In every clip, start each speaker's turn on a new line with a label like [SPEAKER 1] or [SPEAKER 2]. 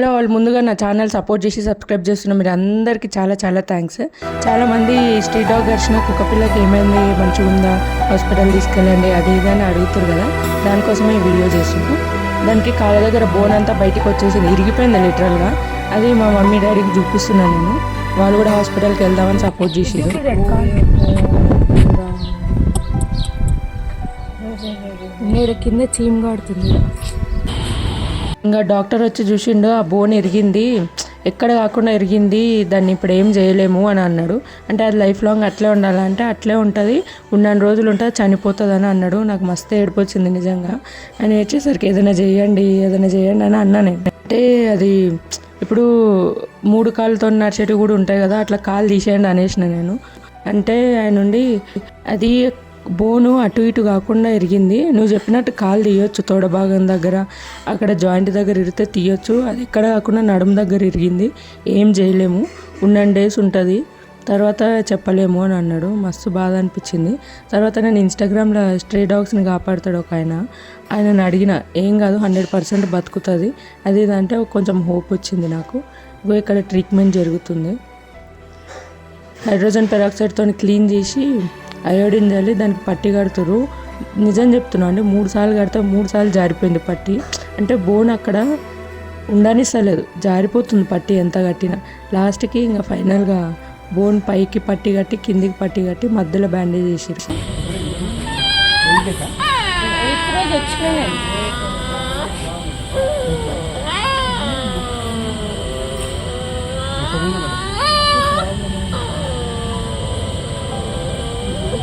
[SPEAKER 1] Hello వాళ్ళు ముందుగా నా ఛానల్ సపోర్ట్ చేసి సబ్స్క్రైబ్ చేస్తున్న మీరు అందరికీ చాలా చాలా థ్యాంక్స్ చాలామంది స్ట్రీట్ డాగ్ కరిచిన కుక్కపిల్లకి ఏమైంది మంచిగా ఉందా హాస్పిటల్ తీసుకెళ్ళండి అది ఇది అని అడుగుతారు కదా. దానికోసమే ఈ వీడియో చేస్తున్నాను దానికి కాళ్ళ దగ్గర బోన్ అంతా బయటికి వచ్చేసింది. ఇరిగిపోయింది లిటరల్గా అది మా మమ్మీ డాడీకి చూపిస్తున్నాను నేను. వాళ్ళు కూడా హాస్పిటల్కి వెళ్దామని సపోర్ట్ చేసారు నేను కింద చీమ్ కాడుతుంది ఇంకా డాక్టర్ వచ్చి చూసిండు ఆ బోన్ ఎరిగింది ఎక్కడ కాకుండా ఎరిగింది దాన్ని ఇప్పుడు ఏం చేయలేము అని అన్నాడు. అంటే అది లైఫ్ లాంగ్ అట్లే ఉండాలంటే అట్లే ఉంటుంది ఉన్నన్ని రోజులు ఉంటుంది చనిపోతుంది అని అన్నాడు. నాకు మస్తు ఏడుపు వచ్చింది నిజంగా. అని వచ్చేసరికి ఏదైనా చేయండి ఏదైనా చేయండి అని అన్నా నేను. అంటే అది ఇప్పుడు మూడు కాళ్ళతో నడిచేటివి కూడా ఉంటాయి కదా అట్లా కాలు తీసేయండి అనేసిన నేను. అంటే ఆయన నుండి అది బోను అటు ఇటు కాకుండా ఎరిగింది. నువ్వు చెప్పినట్టు కాలు తీయొచ్చు తోడ భాగం దగ్గర. అక్కడ జాయింట్ దగ్గర ఇరిగితే తీయొచ్చు. అది ఎక్కడ కాకుండా నడుము దగ్గర ఇరిగింది. ఏం చేయలేము. ఉన్నన్ డేస్ ఉంటుంది. తర్వాత చెప్పలేము అని అన్నాడు. మస్తు బాధ అనిపించింది. తర్వాత నేను ఇన్స్టాగ్రామ్లో స్ట్రే డాగ్స్ని కాపాడుతాడు ఒక ఆయన. ఆయనను అడిగిన ఏం కాదు హండ్రెడ్ పర్సెంట్ బతుకుతుంది. అది ఇది అంటే కొంచెం హోప్ వచ్చింది నాకు. ఇక్కడ ట్రీట్మెంట్ జరుగుతుంది. హైడ్రోజన్ పెరాక్సైడ్తో క్లీన్ చేసి అయోడిన్ చల్లి దానికి పట్టి కడుతురు నిజం చెప్తున్నా అండి మూడు సార్లు కడితే మూడు సార్లు జారిపోయింది పట్టి. అంటే బోన్ అక్కడ ఉండనిస్తలేదు. జారిపోతుంది పట్టి ఎంత కట్టినా. లాస్ట్కి ఇంకా ఫైనల్గా బోన్ పైకి పట్టి కట్టి కిందికి పట్టి కట్టి మధ్యలో బ్యాండేజ్ చేసారు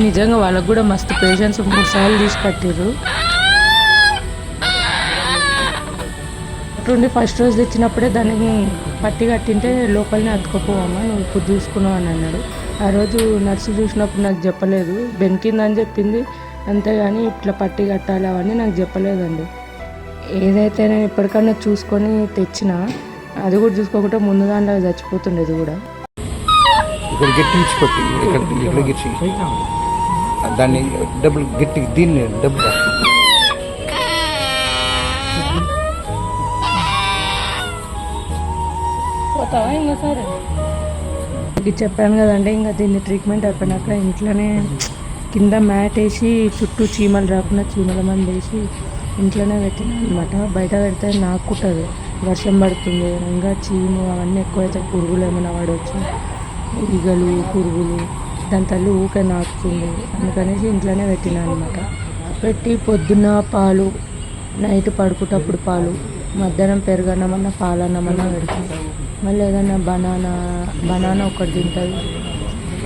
[SPEAKER 1] నిజంగా వాళ్ళకు కూడా మస్తు పేషెన్స్ మూడు సార్లు తీసి కట్టారు అటుండి ఫస్ట్ రోజు తెచ్చినప్పుడే దానికి పట్టి కట్టింటే లోపలనే అతుకపోవమ్మా నువ్వు ఇప్పుడు చూసుకున్నావు అని అన్నాడు. ఆ రోజు నర్సు చూసినప్పుడు నాకు చెప్పలేదు. బెనికిందని చెప్పింది. అంతేగాని ఇట్లా పట్టి కట్టాలి అవన్నీ నాకు చెప్పలేదండి. ఏదైతే నేను ఇప్పటికన్నా చూసుకొని తెచ్చినా అది కూడా చూసుకోకుండా ముందు దాంట్లో చచ్చిపోతుండేది కూడా.
[SPEAKER 2] ఇక్కడ గట్టించి కొట్టి ఇక్కడ ఇక్కడ గట్టి. దాన్ని డబ్బులు గట్టి దీన్ని డబ్బులు
[SPEAKER 1] ఇది చెప్పాను కదండి ఇంకా దీన్ని ట్రీట్మెంట్ అయిపోయినాక ఇంట్లోనే కింద మ్యాట్ వేసి చుట్టూ చీమలు రాకుండా చీమల మంది వేసి ఇంట్లోనే పెట్టినా అనమాట బయట పెడితే నాకుతుంది వర్షం పడుతుంది ఇంకా చీము అవన్నీ ఎక్కువైతే పురుగులు ఏమైనా పడవచ్చు ఈగలు పురుగులు దాని తల్లి ఊకే నాకుతుంది. అందుకనేసి ఇంట్లోనే పెట్టినా అనమాట పెట్టి పొద్దున్న పాలు నైట్ పడుకుటప్పుడు పాలు మధ్యాహ్నం పెరుగన్నమన్నా పాలన్నమన్నా పెడుతుంది మళ్ళీ ఏదన్నా బనానా బనానా ఒకటి తింటుంది.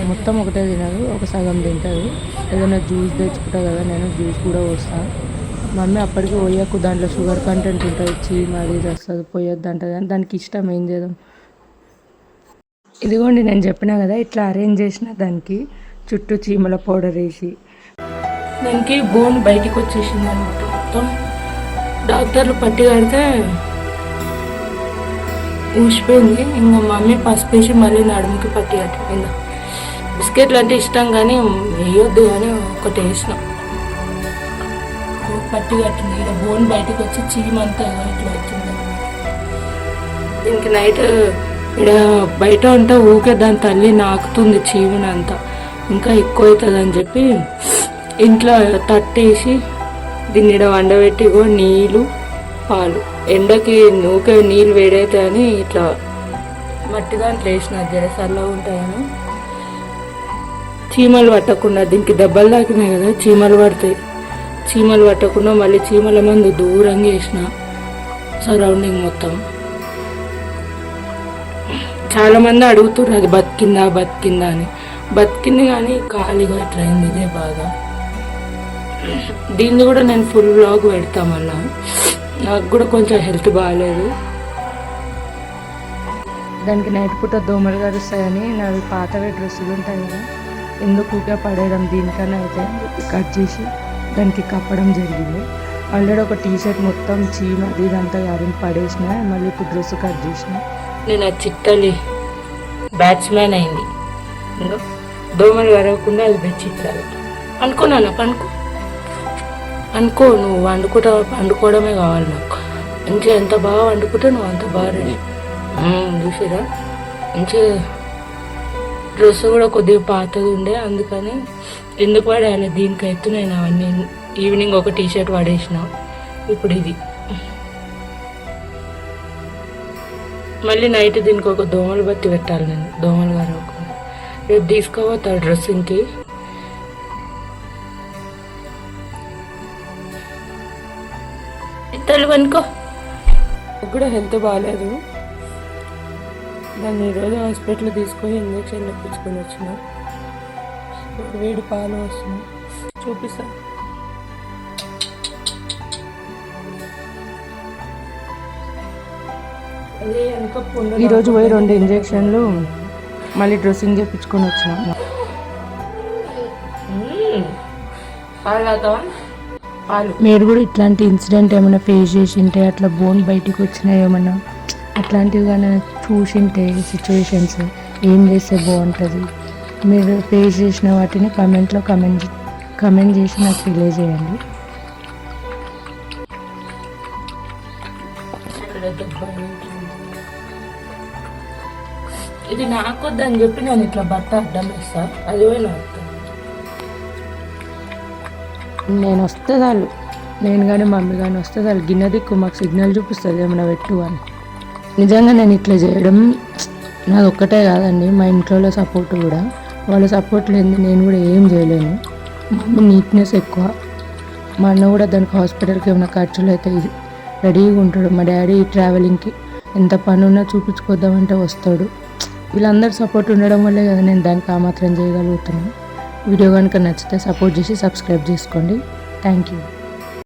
[SPEAKER 1] మొత్తం ఒకటే తినదు ఒక సగం తింటుంది. ఏదైనా జ్యూస్ తెచ్చుకుంటా కదా నేను జ్యూస్ కూడా పోస్తాను మమ్మీ అప్పటికి పోయకు దాంట్లో షుగర్ కంటెంట్ ఉంటుంది. చీమ అది ఇది వస్తుంది పోయొద్దు అంటది. అని దానికి ఇష్టం ఏం చేద్దాం? ఇదిగోండి నేను చెప్పినా కదా ఇట్లా అరేంజ్ చేసిన దానికి చుట్టూ చీమల పౌడర్ వేసి. దానికి బోన్ బయటికి వచ్చేసింది అనమాట మొత్తం డాక్టర్లు పట్టి కడితే ఊసిపోయింది. ఇంకా మమ్మీ పసుపు వేసి మళ్ళీ నడుముకి పట్టి కట్టింది బిస్కెట్లు అంటే ఇష్టం కానీ వేయొద్దు కానీ ఒకటి వేసిన. పట్టి కట్టింది ఇక్కడ బోన్ బయటకు వచ్చి చీమంతా ఇట్లా వచ్చింది. దీనికి నైట్ ఇక్కడ బయట ఉంటే ఊకే దాని తల్లి నాకుతుంది చీమని అంతా ఇంకా ఎక్కువ అవుతుంది అని చెప్పి ఇంట్లో తట్టేసి దీన్ని వండబెట్టి కూడా నీళ్ళు పాలు. ఎండకి నూకే నీళ్ళు వేడైతాయని ఇట్లా మట్టి దాంట్లో వేసిన చల్లగా ఉంటాయని చీమలు పట్టకుండా దీనికి దెబ్బలు తాకినాయి కదా చీమలు పడతాయి. చీమలు పట్టకుండా మళ్ళీ చీమల మందు దూరంగా వేసిన సరౌండింగ్ మొత్తం. చాలామంది అడుగుతున్నారు అది బతికిందా బతికిందా అని. బతికింది కానీ ఖాళీగా అట్లయింది అయింది ఇదే బాగా. దీన్ని కూడా నేను ఫుల్ బ్లాగ్ పెడతా మళ్ళా నాకు కూడా కొంచెం హెల్త్ బాగాలేదు దానికి నైట్ పూట దోమలు కరుస్తాయని నావి పాతవే డ్రెస్సులు ఉంటాయి కదా ఎందుకు పడేయడం దీనికన్నా అయితే? కట్ చేసి దానికి కప్పడం జరిగింది. ఆల్రెడీ ఒక టీ షర్ట్ మొత్తం చీమ అది ఇదంతా గారిని పడేసిన మళ్ళీ ఇప్పుడు డ్రెస్ కట్ చేసిన. నేను ఆ చిట్టలి బ్యాట్స్మెన్ అయింది. దోమలు కరవకుండా అది బెచ్చిట్టాలి అనుకున్నాను పనుకో అనుకో నువ్వు వండుకుంటా వండుకోవడమే కావాలి నాకు. మంచిగా ఎంత బాగా వండుకుంటే నువ్వు అంత బాగా రెడీ. చూసిరా? మంచిగా డ్రెస్ కూడా కొద్దిగా పాతది ఉండే అందుకని ఎందుకు పడే దీనికైతే నేను అవన్నీ ఈవినింగ్ ఒక టీ షర్ట్ పడేసిన ఇప్పుడు ఇది. మళ్ళీ నైట్ దీనికి ఒక దోమలు బత్తి పెట్టాలి నేను దోమలు కరవకుండా రేపు తీసుకోపోతా డ్రెస్సింగ్కి. ఇద్దరు అనుకో నాకు కూడా హెల్త్ బాగాలేదు దాన్ని ఈరోజు హాస్పిటల్ తీసుకొని ఇంజక్షన్ తెప్పించుకొని వచ్చిన. వేడి పాలు వస్తున్నాయి చూపిస్తా. ఈరోజు పోయి రెండు ఇంజక్షన్లు మళ్ళీ డ్రెస్సింగ్ చేయించుకొని వచ్చిన. పాలు మీరు కూడా ఇట్లాంటి ఇన్సిడెంట్ ఏమైనా ఫేస్ చేసింటే అట్లా బోన్ బయటికి వచ్చినా ఏమన్నా అట్లాంటివి కానీ చూసింటే సిచ్యువేషన్స్ ఏం చేస్తే బాగుంటుంది? మీరు ఫేస్ చేసిన వాటిని కమెంట్లో కమెంట్ కమెంట్ చేసి నాకు తెలియజేయండి. ఇది నాకొద్దని చెప్పి నేను ఇట్లా బట్ట అడ్డం వేస్తా. అది పోయి నాకు నేను వస్తే చాలు నేను కానీ మమ్మీ కానీ వస్తే చాలు గిన్నె దిక్కు మాకు సిగ్నల్ చూపిస్తుంది ఏమైనా పెట్టు అని. నిజంగా నేను ఇట్లా చేయడం నాది ఒక్కటే కాదండి. మా ఇంట్లో సపోర్ట్ కూడా. వాళ్ళ సపోర్ట్ లేని నేను కూడా ఏం చేయలేను. మమ్మీ నీట్నెస్ ఎక్కువ. మా అన్న కూడా దానికి హాస్పిటల్కి ఏమైనా ఖర్చులు అయితే రెడీగా ఉంటాడు. మా డాడీ ట్రావెలింగ్కి ఎంత పని ఉన్నా చూపించుకోద్దామంటే వస్తాడు. వీళ్ళందరూ సపోర్ట్ ఉండడం వల్లే కదా నేను దానికి ఆ మాత్రం చేయగలుగుతున్నాను వీడియో కనుక నచ్చితే సపోర్ట్ చేసి సబ్స్క్రైబ్ చేసుకోండి. Thank you.